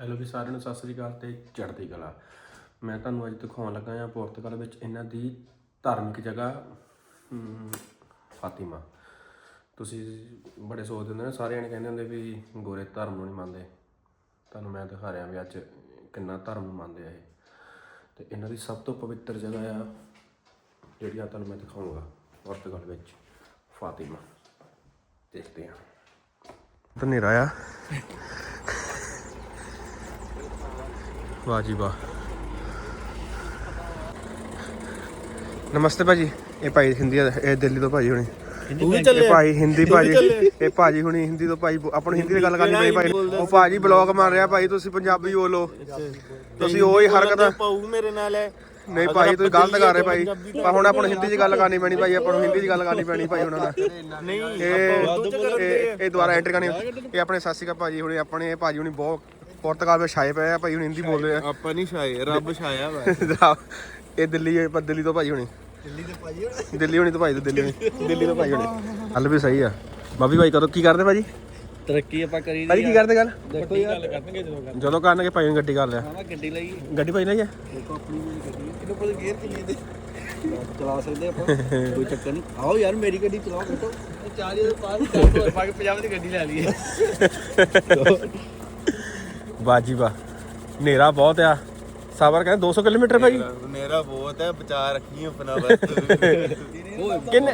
Hello ਵੀ ਸਾਰਿਆਂ ਨੂੰ ਸਤਿ ਸ੍ਰੀ ਅਕਾਲ ਤੇ ਚੜ੍ਹਦੀ ਕਲਾ। ਮੈਂ ਤੁਹਾਨੂੰ ਅੱਜ ਦਿਖਾਉਣ ਲੱਗਾ ਹਾਂ ਪੁਰਤਗਾਲ ਵਿੱਚ ਇਹਨਾਂ ਦੀ ਧਾਰਮਿਕ ਜਗ੍ਹਾ ਫਾਤਿਮਾ। ਤੁਸੀਂ ਬੜੇ ਸੋਚਦੇ ਹੁੰਦੇ ਨੇ ਸਾਰੇ ਜਣੇ ਕਹਿੰਦੇ ਹੁੰਦੇ ਵੀ ਗੋਰੇ ਧਰਮ ਨੂੰ ਨਹੀਂ ਮੰਨਦੇ। ਤੁਹਾਨੂੰ ਮੈਂ ਦਿਖਾ ਰਿਹਾ ਵੀ ਅੱਜ ਕਿੰਨਾ ਧਰਮ ਨੂੰ ਮੰਨਦੇ ਆ ਇਹ। ਤੇ ਇਹਨਾਂ ਦੀ ਸਭ ਤੋਂ ਪਵਿੱਤਰ ਜਗ੍ਹਾ ਆ, ਜਿਹੜੀ ਆ ਤੁਹਾਨੂੰ ਮੈਂ ਦਿਖਾਊਂਗਾ, ਪੁਰਤਗਾਲ ਵਿੱਚ ਫਾਤਿਮਾ। ਦੇਖਦੇ ਹਾਂ। ਤਾਂ ਹਨੇਰਾ ਆ। ਵਾਹ ਜੀ ਵਾਹ। ਨਮਸਤੇ ਭਾਜੀ। ਇਹ ਭਾਈ ਹਿੰਦੀ ਇਹ ਦਿੱਲੀ ਤੋਂ ਭਾਜੀ ਹੁਣੀ। ਇਹ ਭਾਈ ਹਿੰਦੀ ਭਾਜੀ। ਇਹ ਭਾਜੀ ਹੁਣੀ ਹਿੰਦੀ ਤੋਂ ਭਾਈ ਆਪਾਂ ਹਿੰਦੀ ਦੀ ਗੱਲ ਕਰਨੀ ਪਈ ਭਾਈ। ਉਹ ਭਾਜੀ ਬਲੌਗ ਮਾਰ ਰਿਹਾ ਭਾਈ ਤੁਸੀਂ ਪੰਜਾਬੀ ਬੋਲੋ। ਤੁਸੀਂ ਉਹੀ ਹਰਕਤ ਪਾਉ ਮੇਰੇ ਨਾਲ ਹੈ ਨਹੀਂ ਭਾਈ ਤੁਸੀਂ ਗਲਤ ਕਰ ਰਹੇ ਭਾਈ। ਪਰ ਹੁਣ ਆਪਾਂ ਨੂੰ ਹਿੰਦੀ 'ਚ ਗੱਲ ਕਰਨੀ ਪੈਣੀ ਭਾਈ ਆਪਾਂ ਨੂੰ ਹਿੰਦੀ 'ਚ ਗੱਲ ਕਰਨੀ ਪੈਣੀ ਭਾਈ ਉਹਨਾਂ ਨਾਲ। ਨਹੀਂ ਇਹ ਇਹ ਦੁਬਾਰਾ ਐਂਟਰ ਕਰਨੀ। ਇਹ ਆਪਣੇ ਸਾਸੀ ਕਾ ਭਾਜੀ ਹੁਣੀ ਆਪਣੇ ਆਪਣੇ ਭਾਜੀ ਹੁਣੀ ਬਹੁਤ ਪੁਰਤਗਾਲ ਵਿੱਚ ਛਾਏ ਪਏ ਆ ਭਾਈ ਹੁਣ ਹਿੰਦੀ ਬੋਲਦੇ ਆ। ਆਪਾਂ ਨਹੀਂ ਛਾਏ ਰੱਬ ਛਾਇਆ ਵਾ। ਇਹ ਦਿੱਲੀ ਪਰ ਦਿੱਲੀ ਤੋਂ ਭਾਜੀ ਹੁਣੀ। ਦਿੱਲੀ ਦੇ ਭਾਜੀ ਦਿੱਲੀ ਹੁਣੀ ਤੋਂ ਭਾਈ ਤੋਂ ਦਿੱਲੀ ਹੁਣੀ। ਦਿੱਲੀ ਤੋਂ ਭਾਈ ਹੁਣੀ। ਹੱਲ ਵੀ ਸਹੀ ਆ। ਬਾਬੀ ਭਾਈ ਕਦੋਂ ਕੀ ਕਰਦੇ ਭਾਜੀ? ਤਰੱਕੀ ਆਪਾਂ ਕਰੀ ਭਾਜੀ ਕੀ ਕਰਦੇ ਗੱਲ? ਦੇਖੋ ਯਾਰ। ਕਰਨਗੇ ਜਦੋਂ ਕਰ ਜਦੋਂ ਕਰਨਗੇ ਭਾਈ ਨੇ ਗੱਡੀ ਕਰ ਲਿਆ। ਆਵਾ ਗੱਡੀ ਲਈ। ਗੱਡੀ ਭਾਈ ਲਈ ਆ? ਦੇਖੋ ਆਪਣੀ ਗੱਡੀ ਹੈ ਕਿੰਨੇ ਕੋਲ ਗੇਅਰ ਕਿੰਨੇ ਦੇ ਚਲਾ ਸਕਦੇ ਆਪਾਂ ਕੋਈ ਚੱਕਰ ਨਹੀਂ। ਆਓ ਯਾਰ ਮੇਰੀ ਗੱਡੀ ਚਲਾਓ ਬੇਟੋ 40 ਦੇ ਪਾਰ ਚੱਲ ਪਾ ਕੇ 50 ਦੀ ਗੱਡੀ ਲੈ ਲਈਏ। ਬਾਜੀ ਵਾਹ। ਹਨੇਰਾ ਬਹੁਤ ਆ। ਸਬਰ ਕਹਿੰਦੇ 200 ਕਿਲੋਮੀਟਰ ਭਾਈ। ਮੇਰਾ ਬਹੁਤ ਹੈ ਬਚਾ ਰੱਖੀ ਆਪਣਾ ਬਸ। ਕਿੰਨੇ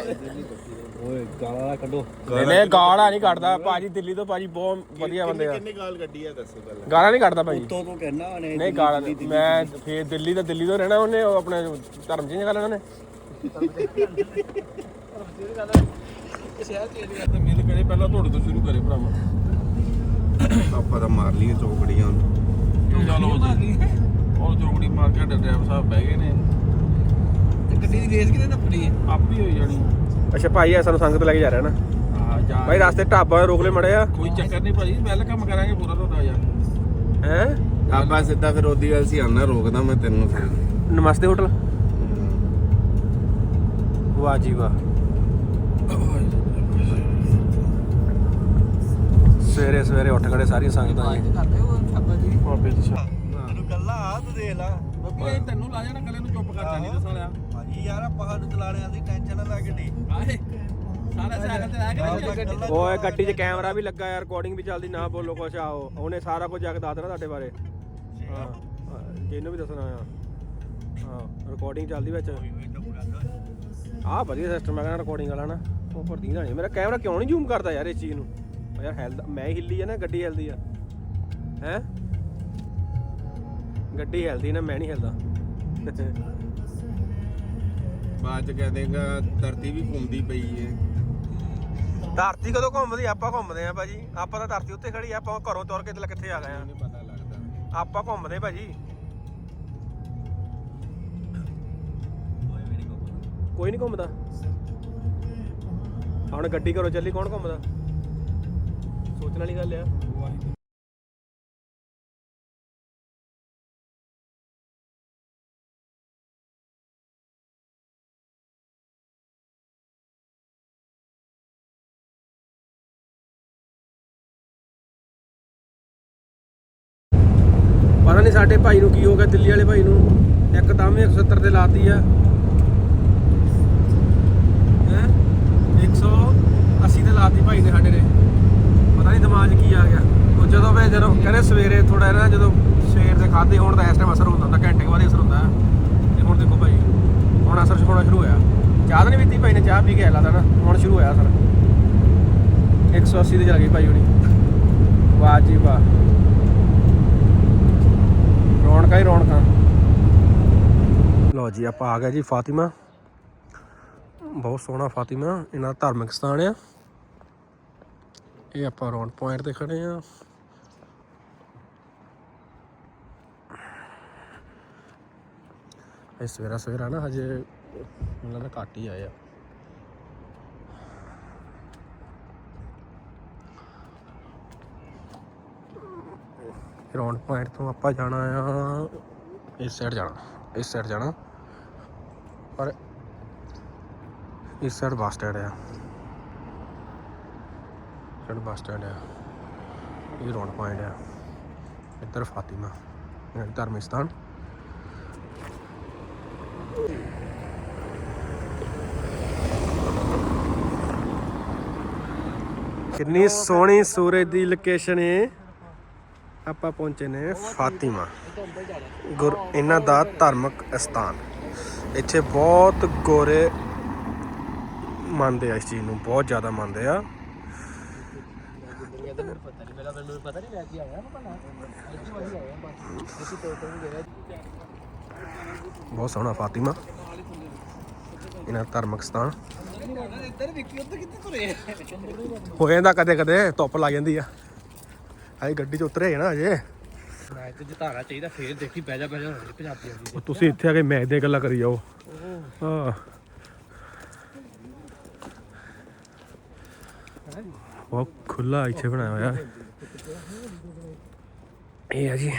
ਓਏ ਗਾਲਾਂ ਕੱਢੋ। ਨਹੀਂ ਨਹੀਂ ਗਾਲਾਂ ਨਹੀਂ ਕੱਢਦਾ। ਭਾਜੀ ਦਿੱਲੀ ਤੋਂ ਭਾਜੀ ਬਹੁਤ ਵਧੀਆ ਬੰਦੇ ਆ। ਕਿੰਨੇ ਗਾਲ ਗੱਡੀ ਆ ਦੱਸੋ ਪਹਿਲਾਂ। ਗਾਲਾਂ ਨਹੀਂ ਕੱਢਦਾ ਭਾਜੀ ਤੋਂ ਤੋਂ ਕਹਿਣਾ ਉਹਨੇ ਨਹੀਂ ਗਾਲਾਂ। ਮੈਂ ਫੇਰ ਦਿੱਲੀ ਦਾ ਦਿੱਲੀ ਤੋਂ ਰਹਿਣਾ ਉਹਨੇ ਉਹ ਆਪਣੇ ਧਰਮ ਚੇਂਜ ਕਰ ਲੈਣਾ ਉਹਨੇ। ਮਿਲ ਕਰੇ ਪਹਿਲਾਂ ਤੁਹਾਡੇ ਤੋਂ ਸ਼ੁਰੂ ਕਰੇ ਭਰਾਵਾ। ਆਪਾਂ ਤਾਂ ਮਾਰ ਲਈਏ ਚੌਕੜੀਆਂ ਚਲੋ ਜੀ। ਉਹ ਚੌਕੜੀ ਮਾਰ ਕੇ ਡਰਾਈਵਰ ਸਾਹਿਬ ਬਹਿ ਗਏ ਨੇ। ਗੱਡੀ ਦੀ ਰੇਸ ਕਿਨੇ ਨੱਪਣੀ ਆਪ ਹੀ ਹੋਈ ਜਾਣੀ। ਅੱਛਾ ਭਾਈ ਐ ਸਾਨੂੰ ਸੰਗਤ ਲੈ ਕੇ ਜਾ ਰਿਹਾ ਨਾ। ਆ ਜਾ ਭਾਈ ਰਸਤੇ ਢਾਬਾ ਰੋਕ ਲੈ ਮੜਿਆ ਕੋਈ ਚੱਕਰ ਨਹੀਂ ਭਾਜੀ ਵੈਲਕਮ ਕਰਾਂਗੇ ਪੂਰਾ ਤੁਹਾਡਾ ਯਾਰ। ਹੈ? ਆਪਾਂ ਸਿੱਧਾ ਫਿਰ ਉਹਦੀ ਗੱਲ ਸੀ ਆਣਾ ਰੋਕਦਾ ਮੈਂ ਤੈਨੂੰ ਫਿਰ। ਨਮਸਤੇ ਹੋਟਲ। ਵਾਹ ਜੀ ਵਾਹ। ਸਵੇਰੇ ਸਵੇਰੇ ਉੱਠ ਖੜੇ ਸਾਰੀਆਂ ਸੰਗਤਾਂ ਜੀ। ਬਾਬੇ ਦੀ। ਸ਼ਾਨ ਤੈਨੂੰ ਕੱਲਾ ਆ ਤੂੰ ਦੇਖ ਲਾ। ਬੱਬੀ ਤੈਨੂੰ ਲਾ ਜਾਣਾ ਕੱਲੇ ਨੂੰ ਚੁੱਪ ਕਰ ਜਾਣੀ ਦੱਸ ਵਾਲਿਆ ਭਾਜੀ ਯਾਰ ਆਪਾਂ ਸਾਨੂੰ ਚਲਾਣਿਆਂ ਦੀ ਟੈਨਸ਼ਨ ਨਾ ਲੈ ਕੇ ਨਹੀਂ ਆਏ ਸਾਰਾ ਸਾਈਕਲ ਤੇ ਲੈ ਕੇ ਓਏ ਗੱਡੀ 'ਚ ਕੈਮਰਾ ਵੀ ਲੱਗਾ ਯਾਰ ਰਿਕਾਰਡਿੰਗ ਵੀ ਚੱਲਦੀ ਨਾ ਬੋਲੋ ਕੁਛ ਆਓ ਉਹਨੇ ਸਾਰਾ ਕੁਝ ਜਾ ਕੇ ਦੱਸ ਦੇਣਾ ਤੁਹਾਡੇ ਬਾਰੇ। ਹਾਂ ਜਿਹਨੂੰ ਵੀ ਦੱਸਣਾ ਆ। ਹਾਂ ਰਿਕਾਰਡਿੰਗ ਚੱਲਦੀ ਵਿੱਚ। ਆਹ ਵਧੀਆ ਸਿਸਟਮ ਹੈਗਾ ਰਿਕਾਰਡਿੰਗ ਵਾਲਾ ਨਾ। ਉਹ ਪਰ ਦੀਦਾ ਨਹੀਂ ਮੇਰਾ ਕੈਮਰਾ ਕਿਉਂ ਨਹੀਂ ਜ਼ੂਮ ਕਰਦਾ ਯਾਰ ਇਸ ਚੀਜ਼ ਨੂੰ? ਯਾਰ ਹਿਲਦਾ ਮੈਂ ਹਿੱਲੀ ਆ ਨਾ ਗੱਡੀ ਹਿਲਦੀ ਆ। ਹੈ? ਗੱਡੀ ਹਿਲਦੀ ਨਾ ਮੈਂ ਨਹੀਂ ਹਿਲਦਾ। ਬਾਅਦ ਚ ਕਹਿ ਦੇਗਾ ਧਰਤੀ ਵੀ ਘੁੰਮਦੀ ਪਈ ਏ। ਧਰਤੀ ਕਦੋਂ ਘੁੰਮਦੀ? ਆਪਾਂ ਘੁੰਮਦੇ ਆ ਭਾਜੀ। ਆਪਾਂ ਤਾਂ ਧਰਤੀ ਉੱਤੇ ਖੜੀ ਆ ਆਪਾਂ ਘਰੋਂ ਤੁਰ ਕੇ ਤੇ ਕਿੱਥੇ ਆ ਗਏ ਆ? ਨਹੀਂ ਪਤਾ ਲੱਗਦਾ। ਆਪਾਂ ਘੁੰਮਦੇ ਭਾਜੀ। ਕੋਈ ਨਹੀਂ ਘੁੰਮਦਾ। ਹੁਣ ਗੱਡੀ ਘਰੋਂ ਚੱਲੀ ਕੌਣ ਘੁੰਮਦਾ? ਸੋਚਣ ਵਾਲੀ ਗੱਲ ਆ। ਪਤਾ ਨਹੀਂ ਸਾਡੇ ਭਾਈ ਨੂੰ ਕੀ ਹੋ ਗਿਆ, ਦਿੱਲੀ ਵਾਲੇ ਭਾਈ ਨੂੰ ਇੱਕਦਮ 170 ਤੇ ਲਾਤੀ ਆ। ਹੈ? 180 ਤੇ ਲਾਤੀ ਭਾਈ ਨੇ ਸਾਡੇ ਨੇ। ਪਤਾ ਨਹੀਂ ਦਿਮਾਗ 'ਚ ਕੀ ਆ ਗਿਆ। ਉਹ ਜਦੋਂ ਵੇ ਜਦੋਂ ਕਹਿੰਦੇ ਸਵੇਰੇ ਥੋੜਾ ਨਾ ਜਦੋਂ ਸਵੇਰ ਦੇ ਖਾਦੇ ਹੋਣ ਦਾ ਇਸ ਟਾਈਮ ਅਸਰ ਹੁੰਦਾ ਹੁੰਦਾ, ਘੰਟੇ ਕੁ ਬਾਅਦ ਹੀ ਅਸਰ ਹੁੰਦਾ। ਤੇ ਹੁਣ ਦੇਖੋ ਭਾਈ, ਹੁਣ ਅਸਰ ਹੋਣਾ ਸ਼ੁਰੂ ਹੋਇਆ। ਚਾਹ ਤਾਂ ਨਹੀਂ ਪੀਤੀ ਭਾਈ ਨੇ, ਚਾਹ ਪੀ ਕੇ ਆਇਆ ਲੱਗਦਾ ਨਾ, ਹੁਣ ਸ਼ੁਰੂ ਹੋਇਆ ਅਸਰ। 180 ਤੇ ਚਲ ਗਈ ਭਾਈ ਹੁਣੀ। ਵਾਹ ਜੀ ਵਾਹ। ਰੌਣਕਾਂ ਹੀ ਰੌਣਕਾਂ ਲਓ ਜੀ, ਆਪਾਂ ਆ ਗਏ ਜੀ ਫਾਤਿਮਾ। ਬਹੁਤ ਸੋਹਣਾ ਫਾਤਿਮਾ, ਇਹਨਾਂ ਦਾ ਧਾਰਮਿਕ ਸਥਾਨ ਆ। ਇਹ ਆਪਾਂ ਰੌਂਡ ਪੁਆਇੰਟ ਤੇ ਖੜੇ ਆ। ਇਹ ਸਵੇਰਾ ਸਵੇਰਾ ਨਾ ਹਜੇ ਮੈਨੂੰ ਲੱਗਦਾ ਘੱਟ ਹੀ ਆਏ ਆ। ਰੌਂਡ ਪੁਆਇੰਟ ਤੋਂ ਆਪਾਂ ਜਾਣਾ ਆ, ਇਸ ਸਾਈਡ ਜਾਣਾ, ਇਸ ਸਾਈਡ ਜਾਣਾ। ਪਰ ਇਸ ਸਾਈਡ ਬੱਸ ਸਟੈਂਡ ਆ। ਸਾਈਡ ਬੱਸ ਸਟੈਂਡ ਆ? ਇਹ ਰੌਂਡ ਪੁਆਇੰਟ ਆ। ਇੱਧਰ ਫਾਤਿਮਾ ਧਾਰਮਿਕ ਸਥਾਨ ਕਿੰਨੀ ਸੋਹਣੀ ਸੂਰਜ ਦੀ ਲੋਕੇਸ਼ਨ ਏ। ਆਪਾਂ ਪਹੁੰਚੇ ਨੇ ਫਾਤਿਮਾ। ਗੁਰ, ਇਹਨਾਂ ਦਾ ਧਾਰਮਿਕ ਸਥਾਨ ਇੱਥੇ ਬਹੁਤ ਗੋਰੇ ਮੰਨਦੇ ਆ ਇਸ ਚੀਜ਼ ਨੂੰ, ਬਹੁਤ ਜ਼ਿਆਦਾ ਮੰਨਦੇ ਆ। ਬਹੁਤ ਸੋਹਣਾ ਫਾਤਿਮਾ। ਇਹਨਾਂ ਧਾਰਮਿਕ ਸਥਾਨ। ਹੋ ਜਾਂਦਾ ਕਦੇ ਕਦੇ ਧੁੱਪ ਲੱਗ ਜਾਂਦੀ ਆ। ਆਈ ਗੱਡੀ 'ਚ ਉਤਰੇ ਨਾ ਅਜੇ। ਮੈਚ ਤੇ ਜਿਤਾਣਾ ਚਾਹੀਦਾ ਫੇਰ ਦੇਖੀ ਬਹਿ ਜਾ ਬਹਿ ਜਾ ਪੰਜਾਬੀ ਆਉਂਦੀ ਉਹ ਤੁਸੀਂ ਇੱਥੇ ਆ ਕੇ ਮੈਚ ਦੀਆਂ ਗੱਲਾਂ ਕਰੀ ਜਾਓ। ਹਾਂ? ਬਹੁਤ ਖੁੱਲਾ ਇੱਥੇ ਬਣਾਇਆ ਹੋਇਆ। ਹੈ। ਇਹ ਹੈ ਜੀ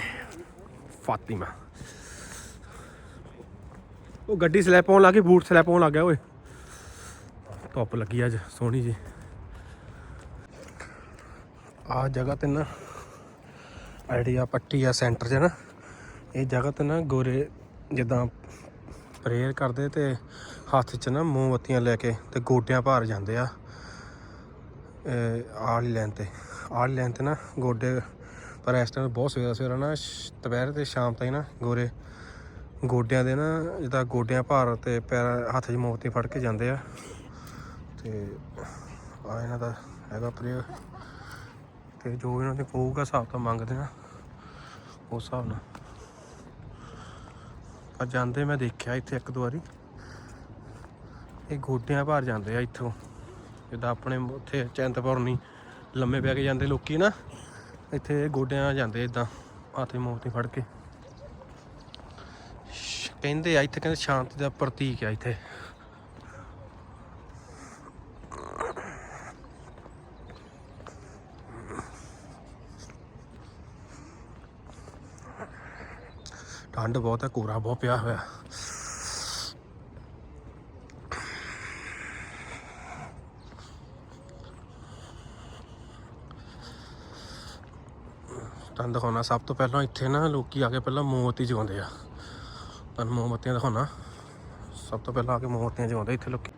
ਫਾਤਿਮਾ। ਉਹ ਗੱਡੀ ਸਲੈਪ ਪਾਉਣ ਲੱਗੀ ਬੂਟ ਸਲੈਪ ਪਾਉਣ ਲੱਗ ਗਿਆ ਓਏ। ਧੁੱਪ ਲੱਗੀ ਅੱਜ, ਸੋਹਣੀ ਜੀ। ਆ ਜਗ੍ਹਾ ਤੇ ਨਾ ਆਈਡੀ ਪੱਟੀ ਆ ਸੈਂਟਰ 'ਚ ਨਾ, ਇਹ ਜਗ੍ਹਾ ਤੇ ਨਾ ਗੋਰੇ ਜਿੱਦਾਂ ਪ੍ਰੇਅਰ ਕਰਦੇ ਤੇ ਹੱਥ 'ਚ ਨਾ ਮੋਮਬੱਤੀਆਂ ਲੈ ਕੇ ਤੇ ਗੋਡਿਆਂ ਭਾਰ ਜਾਂਦੇ ਆ। ਆਲੀ ਲੈਣ ਤੇ। ਆਲੀ ਲੈਣ ਤੇ ਨਾ ਗੋਡੇ, ਪਰ ਇਸ ਟਾਈਮ ਬਹੁਤ ਸਵੇਰਾ ਸਵੇਰਾ ਨਾ ਦੁਪਹਿਰ ਤੇ ਸ਼ਾਮ ਤਾਈ ਨਾ ਗੋਰੇ ਗੋਡਿਆਂ ਦੇ ਨਾ, ਜਿੱਦਾਂ ਗੋਡਿਆਂ ਭਾਰ ਤੇ ਪੈਰ, ਹੱਥ 'ਚ ਮੋਮਬੱਤੀ ਫੜ ਕੇ ਜਾਂਦੇ ਆ। ਤੇ ਆ ਇਹਨਾਂ ਦਾ ਹੈਗਾ ਪ੍ਰੇਅਰ ਤੇ ਜੋ ਇਹਨਾਂ ਦੇ ਪਊਗਾ ਹਿਸਾਬ ਤਾਂ ਮੰਗਦੇ ਨਾ ਉਸ ਹਿਸਾਬ ਨਾਲ। ਪਰ ਜਾਂਦੇ ਮੈਂ ਦੇਖਿਆ ਇੱਥੇ ਇੱਕ ਦੋ ਵਾਰੀ। ਇਹ ਗੋਡਿਆਂ ਭਾਰ ਜਾਂਦੇ ਆ ਇੱਥੋਂ। ਜਿੱਦਾਂ ਆਪਣੇ ਉੱਥੇ ਚੈਂਤਪੁਰਨੀ ਲੰਮੇ ਪੈ ਕੇ ਜਾਂਦੇ ਲੋਕੀ ਨਾ, ਇੱਥੇ ਗੋਡਿਆਂ ਜਾਂਦੇ ਇਦਾਂ ਹੱਥੇ ਮੋਤੀ ਫੜ ਕੇ। ਕਹਿੰਦੇ ਆ ਇੱਥੇ ਕਹਿੰਦੇ ਸ਼ਾਂਤੀ ਦਾ ਪ੍ਰਤੀਕ ਆ ਇੱਥੇ। ਠੰਡ ਬਹੁਤ ਹੈ ਕੋਰਾ ਬਹੁਤ ਪਿਆ ਹੋਇਆ। ਤੁਹਾਨੂੰ ਦਿਖਾਉਣਾ। ਸਭ ਤੋਂ ਪਹਿਲਾਂ ਇੱਥੇ ਨਾ ਲੋਕੀ ਆ ਕੇ ਪਹਿਲਾਂ ਮੋਮਬੱਤੀ ਜਗਾਉਂਦੇ ਆ। ਤੁਹਾਨੂੰ ਮੋਮਬੱਤੀਆਂ ਦਿਖਾਉਣਾ। ਸਭ ਤੋਂ ਪਹਿਲਾਂ ਆ ਕੇ ਮੋਮਬੱਤੀਆਂ ਜਗਾਉਂਦੇ ਇੱਥੇ ਲੋਕੀ।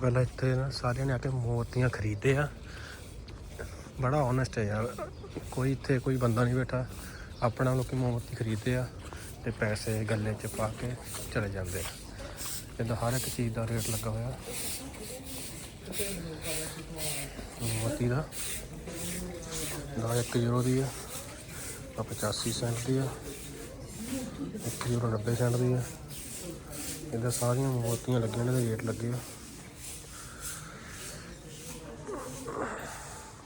ਪਹਿਲਾਂ ਇੱਥੇ ਨਾ ਸਾਰਿਆਂ ਨੇ ਆ ਕੇ ਮੋਤੀਆਂ ਖਰੀਦੇ ਆ। ਬੜਾ ਓਨੈਸਟ ਹੈ ਯਾਰ। ਕੋਈ ਇੱਥੇ ਕੋਈ ਬੰਦਾ ਨਹੀਂ ਬੈਠਾ। ਆਪਣਾ ਲੋਕੀ ਮੋਤੀ ਖਰੀਦਦੇ ਆ ਤੇ ਪੈਸੇ ਗੱਲੇ 'ਚ ਪਾ ਕੇ ਚਲੇ ਜਾਂਦੇ ਆ। ਇਹਦਾ ਹਰ ਇੱਕ ਚੀਜ਼ ਦਾ ਰੇਟ ਲੱਗਾ ਹੋਇਆ। ਮੋਤੀ ਦਾ। ਨਾ 1 ਯੂਰੋ ਦੀ ਆ। ਆ 85 ਸੈਂਟ ਦੀ ਆ। 1 ਯੂਰੋ 90 ਸੈਂਟ ਦੀ ਆ। ਇਹਦਾ ਸਾਰੀਆਂ ਮੋਮਬੱਤੀਆਂ ਲੱਗੀਆਂ ਨੇ ਦੇ ਰੇਟ ਲੱਗੇ ਆ।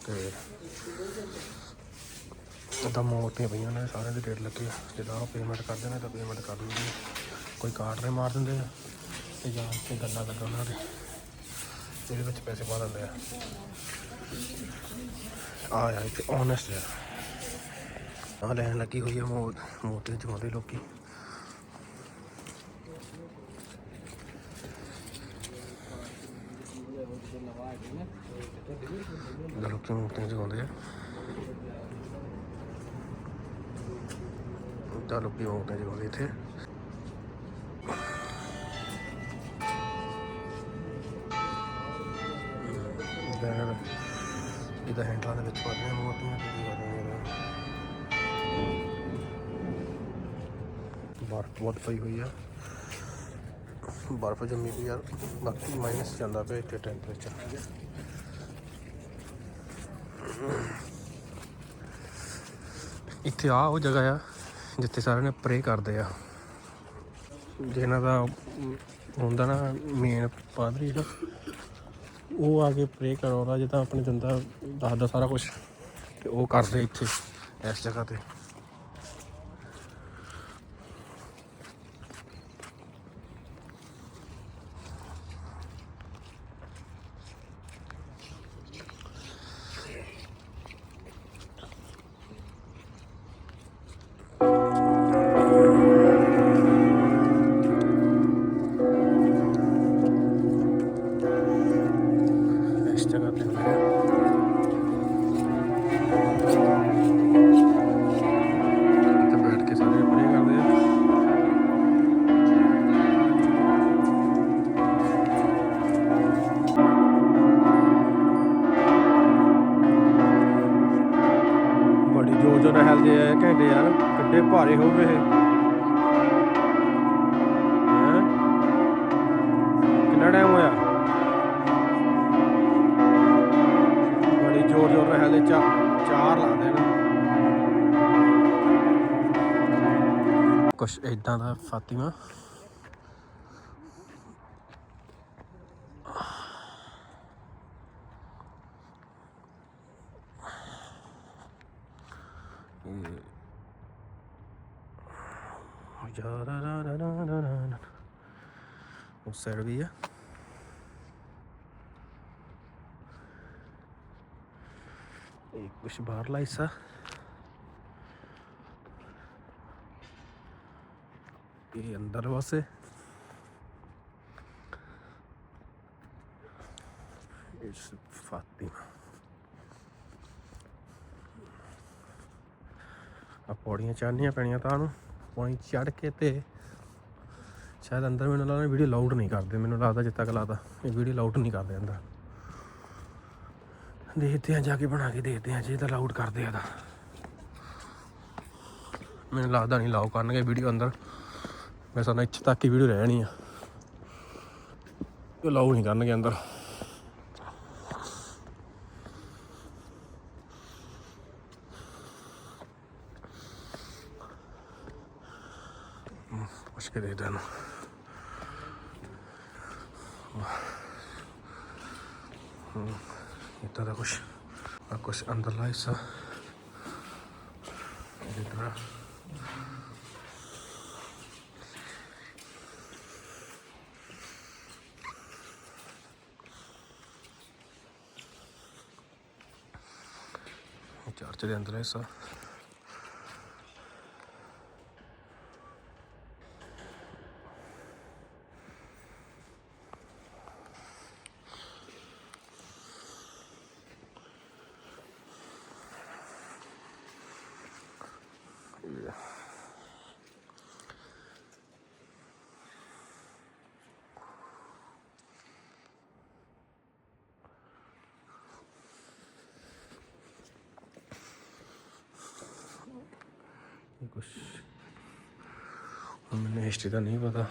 ਤੇ ਉਹਦਾ ਮੋਟੀਆਂ ਪਈਆਂ ਨੇ, ਸਾਰਿਆਂ ਦੇ ਰੇਟ ਲੱਗੇ ਆ। ਜਦੋਂ ਉਹ ਪੇਮੈਂਟ ਕਰਦੇ ਨੇ ਤਾਂ ਪੇਮੈਂਟ ਕਰ ਦਿੰਦੇ ਕੋਈ ਕਾਰਡ ਰੇ ਮਾਰ ਦਿੰਦੇ ਆ ਤੇ ਜਾਂ ਤੇ ਗੱਲਾਂ ਲੱਗਾ ਉਹਨਾਂ ਦੇ ਇਹਦੇ ਵਿੱਚ ਪੈਸੇ ਪਾ ਦਿੰਦੇ ਆ। ਆ ਯਾਰ, ਇੱਥੇ ਓਨੈਸਟ ਆ। ਲੈਣ ਲੱਗੀ ਹੋਈ ਆ ਮੋ ਮੋਟੇ ਜਮਾਉਂਦੇ ਲੋਕੀ। ਦਾ ਲੋਕੀ ਮੋਟੇ ਜਗਾਉਂਦੇ ਆ? ਤਾਂ ਲੋਕੀ ਮੋਟੇ ਜਗਾਉਂਦੇ ਇੱਥੇ। ਬੈਨਰ ਇਹਦਾ ਹੈਂਡਲਾਂ ਦੇ ਵਿੱਚ ਪਾਉਂਦੇ ਆ ਮੋਟੀਆਂ ਤੇ ਜਗਾਉਂਦੇ ਆ ਬਰਫ਼ ਬਹੁਤ ਪਈ ਹੋਈ ਆ। ਬਰਫ਼ ਜੰਮੀ ਪਈ ਆ, ਬਾਕੀ ਮਾਈਨਸ ਜਾਂਦਾ ਪਿਆ ਇੱਥੇ ਟੈਂਪਰੇਚਰ ਇੱਥੇ ਆ ਉਹ ਜਗ੍ਹਾ ਆ, ਜਿੱਥੇ ਸਾਰਿਆਂ ਨੇ ਪ੍ਰੇ ਕਰਦੇ ਆ। ਜਿਹਨਾਂ ਦਾ ਹੁੰਦਾ ਨਾ ਮੇਨ ਪਾਦਰੀ ਜਿਹੜਾ, ਉਹ ਆ ਕੇ ਪ੍ਰੇ ਕਰਾਉਂਦਾ, ਜਿੱਦਾਂ ਆਪਣੇ ਦਿੰਦਾ, ਦੱਸਦਾ ਸਾਰਾ ਕੁਝ ਤੇ ਉਹ ਕਰਦੇ ਇੱਥੇ, ਇਸ ਜਗ੍ਹਾ ਤੇ। ਕੁਛ ਇਦਾਂ ਦਾ ਫਾਤਿਮਾ। ਉਸ ਸਾਈਡ ਵੀ ਆ। ਇਹ ਕੁਛ ਬਾਹਰਲਾ ਹਿੱਸਾ। ਇਹ ਅੰਦਰ ਵਾਸਤੇ ਇਸ ਫਾਤਿਮਾ ਆ ਪੌੜੀਆਂ ਚੜ੍ਹਨੀਆਂ ਪੈਣੀਆਂ ਤਾਂ ਨੂੰ। ਪੌੜੀ ਚੜ੍ਹ ਕੇ ਤੇ ਸ਼ਾਇਦ ਅੰਦਰ ਮੈਨੂੰ ਲੱਗਦਾ ਵੀਡੀਓ ਲਾਊਡ ਨਹੀਂ ਕਰਦੇ। ਮੈਨੂੰ ਲੱਗਦਾ ਜਿੱਦ ਤੱਕ ਲੱਗਦਾ ਇਹ ਵੀਡੀਓ ਲਾਊਡ ਨਹੀਂ ਕਰਦੇ ਅੰਦਰ। ਦੇਖਦੇ ਆ ਜਾ ਕੇ ਬਣਾ ਕੇ ਦੇਖਦੇ ਆ ਜੇ ਤਾਂ ਲਾਊਡ ਕਰਦੇ ਆ ਤਾਂ। ਮੈਨੂੰ ਲੱਗਦਾ ਨਹੀਂ ਲਾਓ ਕਰਨਗੇ ਵੀਡੀਓ ਅੰਦਰ। ਮੈਂ ਸਾਨੂੰ ਇੱਥੇ ਤੱਕ ਹੀ ਵੀਡੀਓ ਰਹਿਣੀ ਆ। ਇਹ ਲਾਊਡ ਨਹੀਂ ਕਰਨਗੇ ਅੰਦਰ। ਪੁੱਛ ਕੇ ਦੇਖਦਾ ਨਾ ਇੱਦਾਂ ਦਾ ਕੁਛ, ਆ ਕੁਛ ਅੰਦਰਲਾ ਹਿੱਸਾ ਇਹਦੀ ਤਰ੍ਹਾਂ। ਇਹ ਚਰਚ ਦੇ ਕੁਛ। ਮੈਨੂੰ ਹਿਸਟਰੀ ਦਾ ਨਹੀਂ ਪਤਾ।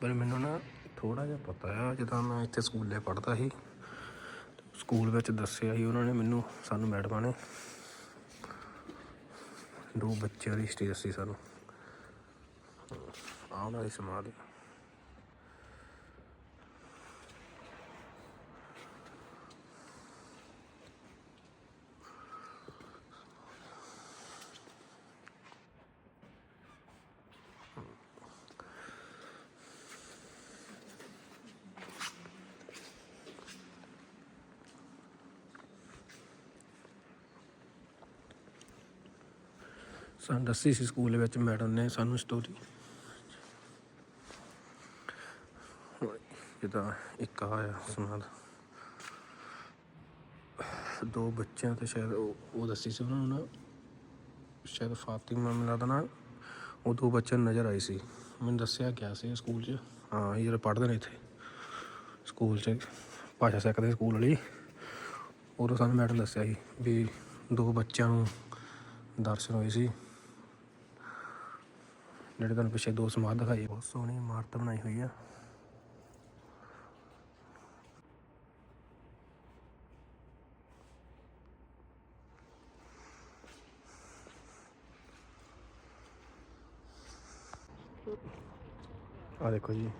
ਪਰ ਮੈਨੂੰ ਨਾ ਥੋੜਾ ਜਿਹਾ ਪਤਾ ਆ, ਜਦੋਂ ਮੈਂ ਇੱਥੇ ਸਕੂਲੇ ਪੜ੍ਹਦਾ ਸੀ, ਸਕੂਲ ਵਿੱਚ ਦੱਸਿਆ ਸੀ ਉਹਨਾਂ ਨੇ ਮੈਨੂੰ, ਸਾਨੂੰ ਮੈਡਮਾਂ ਨੇ, ਦੋ ਬੱਚਿਆਂ ਦੀ ਹਿਸਟਰੀ ਦੱਸੀ ਸਾਨੂੰ। ਆਉਣ ਵਾਲੀ ਸਮਾਜ ਸਾਨੂੰ ਦੱਸੀ ਸੀ ਸਕੂਲ ਵਿੱਚ ਮੈਡਮ ਨੇ ਸਾਨੂੰ ਸਟੋਰੀ ਜਿੱਦਾਂ ਇੱਕ ਆਇਆ ਸਮਾਦ ਦੋ ਬੱਚਿਆਂ ਤੇ ਸ਼ਾਇਦ ਉਹ ਉਹ ਦੱਸੀ ਸੀ ਉਹਨਾਂ ਨੂੰ ਸ਼ਾਇਦ ਫਾਤਿਮਾ ਮੈਨੂੰ ਲੱਗਦਾ ਨਾ, ਉਹ ਦੋ ਬੱਚਿਆਂ ਨੂੰ ਨਜ਼ਰ ਆਈ ਸੀ। ਮੈਨੂੰ ਦੱਸਿਆ ਗਿਆ ਸੀ ਸਕੂਲ 'ਚ। ਹਾਂ, ਇਹ ਜਿਹੜੇ ਪੜ੍ਹਦੇ ਨੇ ਇੱਥੇ। ਸਕੂਲ 'ਚ ਭਾਸ਼ਾ ਸਿੱਖਦੇ ਸਕੂਲ ਵਾਲੀ। ਉਦੋਂ ਸਾਨੂੰ ਮੈਡਮ ਦੱਸਿਆ ਸੀ ਵੀ ਦੋ ਬੱਚਿਆਂ ਨੂੰ ਦਰਸ਼ਨ ਹੋਏ ਸੀ। ਜਿਹੜੇ ਤੁਹਾਨੂੰ ਪਿੱਛੇ ਦੋ ਸਮਾਧ ਦਿਖਾਈ ਬਹੁਤ ਸੋਹਣੀ ਇਮਾਰਤ ਬਣਾਈ ਹੋਈ ਆ। ਆ ਦੇਖੋ ਜੀ।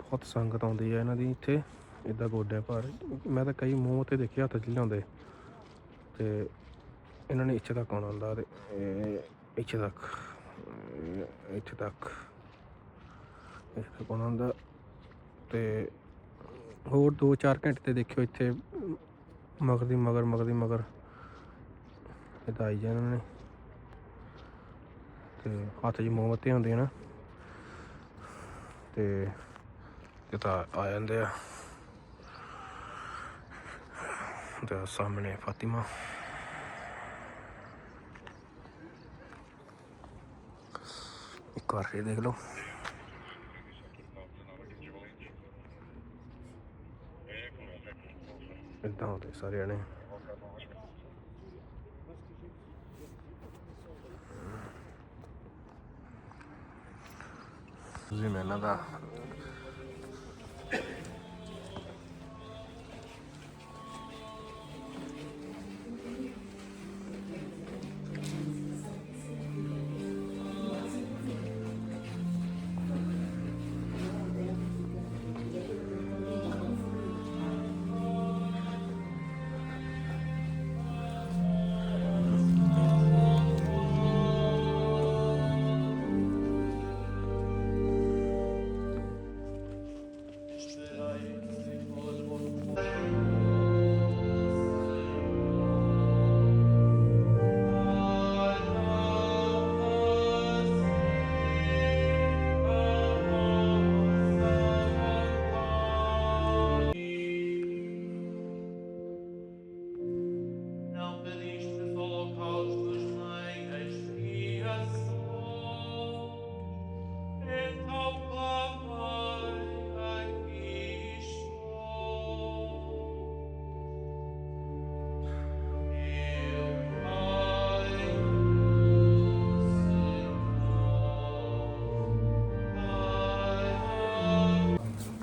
ਬਹੁਤ ਸੰਗਤ ਆਉਂਦੀ ਹੈ ਇਹਨਾਂ ਦੀ ਇੱਥੇ। ਇਦਾਂ ਗੋਡਿਆਂ ਭਾਰ ਮੈਂ ਤਾਂ ਕਈ ਮੂੰਹ ਤੇ ਦੇਖਿਆ ਹੱਥ ਚ ਲਿਆਉਂਦੇ ਤੇ ਇਹਨਾਂ ਨੇ ਇੱਥੇ ਤੱਕ ਆਉਣਾ ਹੁੰਦਾ ਤੇ ਇਹ ਇੱਥੇ ਤੱਕ। ਇੱਥੇ ਤੱਕ। ਇੱਥੇ ਤੱਕ ਆਉਣਾ ਹੁੰਦਾ ਤੇ ਹੋਰ 2-4 ਘੰਟੇ ਤੇ ਦੇਖਿਓ ਇੱਥੇ ਮਗਰ ਦੀ ਮਗਰ ਮਗਰ ਦੀ ਮਗਰ ਇਹਦਾ ਆਈ ਜਾਣਾ ਨੇ ਤੇ ਹੱਥ 'ਚ ਮੋਮਬੱਤੀ ਹੁੰਦੀ ਹੈ ਨਾ। ਤੇ ਇਹ ਤਾਂ ਆ ਜਾਂਦੇ ਆ। ਤੇ ਸਾਹਮਣੇ ਫਾਤਿਮਾ। ਇੱਕ ਵਾਰ ਦੇਖ ਲਓ। ਇਦਾਂ ਹੁੰਦੇ ਸਾਰੇ ਜਣੇ। ਜੀ ਮੈਂ ਦਾ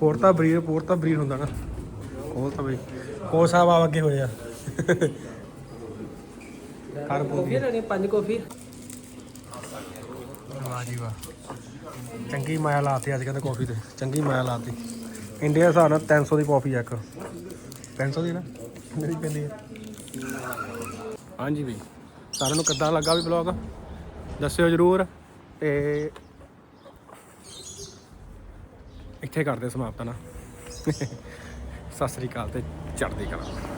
ਪੋਰਤਾ ਬਰੀਰ ਪੋਰਤਾ ਬਰੀਰ ਹੁੰਦਾ ਨਾ। ਉਹ ਤਾਂ ਬਈ ਕੋ ਸਾਹਿਬ ਆ ਅੱਗੇ ਹੋਏ ਆ। ਕਰ ਕਾਫੀ ਲੈਣੀ ਪੰਜ ਕਾਫੀ। ਵਾਹ ਜੀ ਵਾਹ। ਚੰਗੀ ਮਾਇਆ ਲਾਤੀ ਅੱਜ ਕਹਿੰਦੇ ਕਾਫੀ ਤੇ ਚੰਗੀ ਮਾਇਆ ਲਾਤੀ। ਇੰਡੀਆ ਹਿਸਾਬ ਨਾਲ 300 ਦੀ ਕਾਫੀ ਇੱਕ। 300 ਦੀ ਨਾ? ਮੇਰੀ ਪੈਂਦੀ ਹੈ ਹਾਂਜੀ ਵੀ ਸਾਰਿਆਂ ਨੂੰ ਕਿੱਦਾਂ ਲੱਗਾ ਵੀ ਬਲੌਗ ਦੱਸਿਓ ਜਰੂਰ। ਤੇ ਇੱਥੇ ਕਰਦੇ ਸਮਾਪਤ ਨਾ ਸਤਿ ਸ੍ਰੀ ਅਕਾਲ ਤੇ ਚੜ੍ਹਦੀ ਕਲਾ।